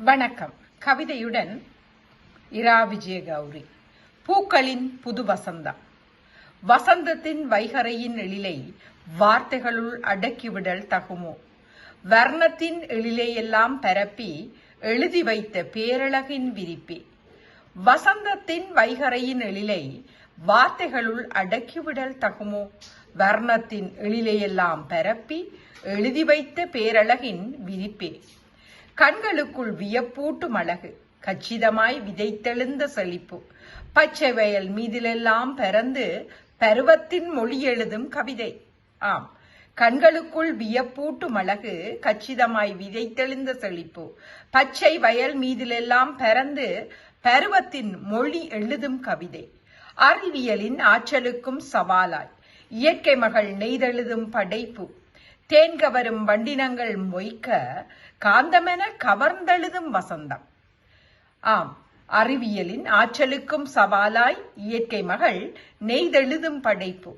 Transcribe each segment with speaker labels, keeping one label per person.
Speaker 1: வணக்கம். கவிதையுடன் இரா விஜய கௌரி பூக்களின் புது வசந்தம். வசந்தத்தின் வைகரையின் எழிலை வார்த்தைகளுள் அடக்கிவிடல் தகுமோ? வர்ணத்தின் எழிலையெல்லாம் பரப்பி எழுதி வைத்த பேரழகின் விரிப்பே. வசந்தத்தின் வைகரையின் எழிலை வார்த்தைகளுள் அடக்கிவிடல் தகுமோ? வர்ணத்தின் எழிலையெல்லாம் பரப்பி எழுதி வைத்த பேரழகின் விரிப்பே. கண்களுக்குள் வியப்பூட்டும் அழகு கச்சிதமாய் விதைத்தெழுந்த செழிப்பு. பச்சை வயல் மீதிலெல்லாம் பறந்து பருவத்தின் மொழி எழுதும் கவிதை. ஆம் கண்களுக்குள் வியப்பூட்டும் அழகு கச்சிதமாய் விதைத்தெழுந்த செழிப்பு. பச்சை வயல் மீதிலெல்லாம் பறந்து பருவத்தின் மொழி எழுதும் கவிதை. அறிவியலின் ஆற்றலுக்கும் சவாலாய். இயற்கை மகள் நெய்தெழுதும் படைப்பு. தேன்கவரும் வண்டினங்கள் மொய்க்க காந்தமென கவர்ந்தெழுதும் வசந்தம். ஆம் அறிவியலின் ஆற்றலுக்கும் சவாலாய் இயற்கை மகள் நெய்தெழுதும் படைப்பு.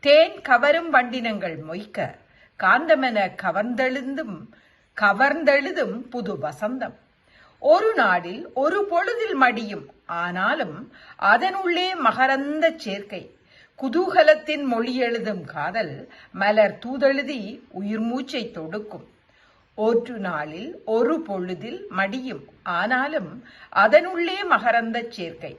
Speaker 1: தேன் கவரும் வண்டினங்கள் மொய்க்க காந்தமென கவர்ந்தெழுந்தும் கவர்ந்தெழுதும் புது வசந்தம். ஒரு நாடில் ஒரு பொழுதில் மடியும் ஆனாலும் அதனுள்ளே மகரந்த சேர்க்கை. குதூகலத்தின் மொழி எழுதும் காதல் மலர் தூதெழுதி உயிர் மூச்சை தொடுக்கும். ஒற்று நாளில் ஒரு பொழுதில் மடியும். ஆனாலும் அதனுள்ளே மகரந்த சேர்க்கை.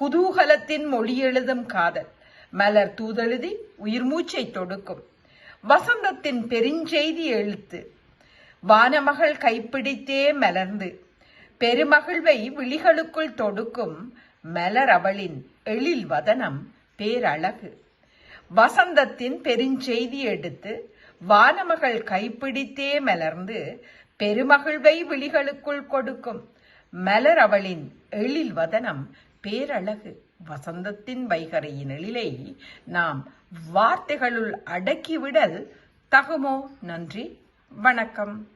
Speaker 1: குதூகலத்தின் மொழி எழுதும் காதல் மலர் தூதெழுதி உயிர் மூச்சை தொடுக்கும். வசந்தத்தின் பெருஞ்செய்தி எழுத்து வானமகள் கைப்பிடித்தே மலர்ந்து. பெருமகிழ்வை விழிகளுக்குள் தொடுக்கும் மலர் அவளின் எழில் வதனம் பேரழகு. வசந்தத்தின் பெருஞ்செய்தி எடுத்து வானமகள் கைப்பிடித்தே மலர்ந்து பெருமகிழ்வை விழிகளுக்குள் கொடுக்கும். மலர் அவளின் எழில் வதனம் பேரழகு. வசந்தத்தின் வைகரையின் எழிலை நாம் வார்த்தைகளுள் அடக்கிவிடல் தகுமோ? நன்றி. வணக்கம்.